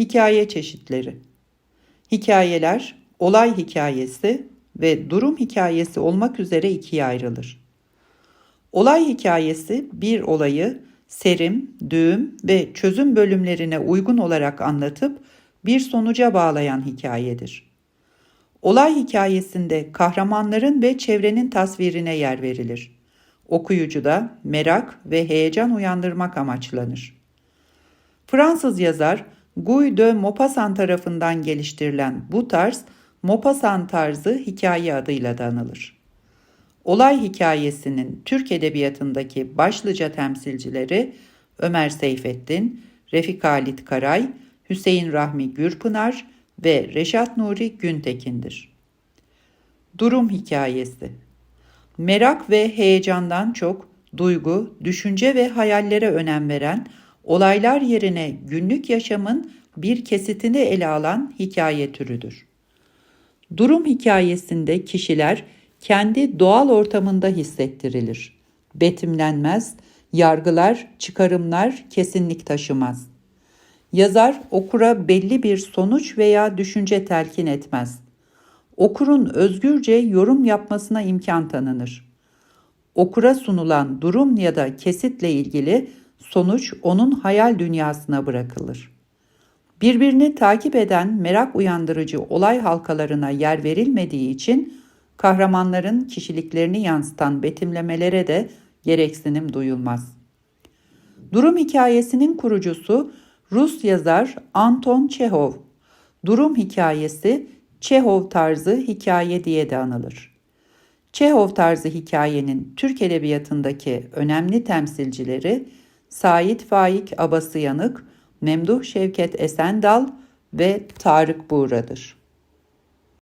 Hikaye çeşitleri Hikayeler, olay hikayesi ve durum hikayesi olmak üzere ikiye ayrılır. Olay hikayesi bir olayı serim, düğüm ve çözüm bölümlerine uygun olarak anlatıp bir sonuca bağlayan hikayedir. Olay hikayesinde kahramanların ve çevrenin tasvirine yer verilir. Okuyucuda merak ve heyecan uyandırmak amaçlanır. Fransız yazar Guy de Maupassant tarafından geliştirilen bu tarz Maupassant tarzı hikaye adıyla da anılır. Olay hikayesinin Türk edebiyatındaki başlıca temsilcileri Ömer Seyfettin, Refik Halit Karay, Hüseyin Rahmi Gürpınar ve Reşat Nuri Güntekin'dir. Durum hikayesi Merak ve heyecandan çok duygu, düşünce ve hayallere önem veren, olaylar yerine günlük yaşamın bir kesitini ele alan hikaye türüdür. Durum hikayesinde kişiler kendi doğal ortamında hissettirilir. Betimlenmez, yargılar, çıkarımlar kesinlik taşımaz. Yazar okura belli bir sonuç veya düşünce telkin etmez. Okurun özgürce yorum yapmasına imkan tanınır. Okura sunulan durum ya da kesitle ilgili sonuç onun hayal dünyasına bırakılır. Birbirini takip eden merak uyandırıcı olay halkalarına yer verilmediği için kahramanların kişiliklerini yansıtan betimlemelere de gereksinim duyulmaz. Durum hikayesinin kurucusu Rus yazar Anton Çehov. Durum hikayesi Çehov tarzı hikaye diye de anılır. Çehov tarzı hikayenin Türk edebiyatındaki önemli temsilcileri Sait Faik Abası Yanık, Memduh Şevket Esendal ve Tarık Buğra'dır.